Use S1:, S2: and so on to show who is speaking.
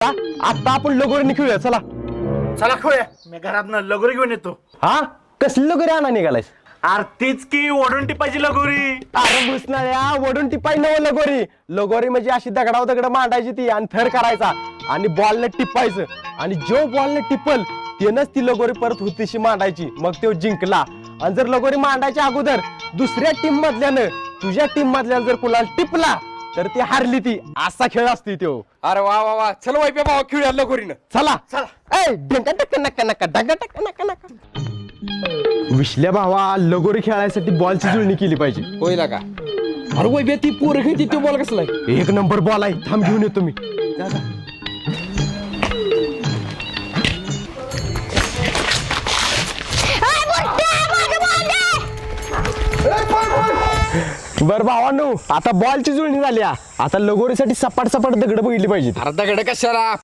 S1: आता आपण लगोरी खेळूया चला.
S2: चला खेळूया. मी घरात लगोरी घेऊन येतो.
S1: हा? कसली लगोरी आणा निघालायस?
S2: आरतीच की ओढून टिपायची लगोरी.
S1: अरे भुसनाळ्या वडून टिपाई नव लगोरी. लगोरी म्हणजे अशी दगडाव दगड मांडायची ती आणि थर करायचा आणि बॉलने टिपायचं. आणि जो बॉलने टिपल त्यानंच ती लगोरी परत होतीशी मांडायची. मग तो जिंकला. आणि जर लगोरी मांडायच्या अगोदर दुसऱ्या टीम मधल्यानं तुझ्या टीम मधल्या जर कुणाला टिपला तर ती हारली ती. असा खेळ असते तो.
S3: अरे वा वा वा. चल वाईप्या भावा खेळूया लगोरीनं.
S1: चला.
S2: चला.
S1: ए ढंका टक्का नका नका ढंका टक्का नका नका विश्ल्या भावा लगोरी खेळायसाठी बॉलची जुळणी केली पाहिजे.
S3: होईल का? अरे वैभ्या ती पोरं खेळती तो बॉल कसला आहे?
S1: एक नंबर बॉल आहे. थांब घेऊन येतो मी. बर भावानो आता बॉलची जुळणी झाली हा. आता लगोरीसाठी सपाट सपाट दगड बघितली पाहिजे
S3: अरे दगड कशाला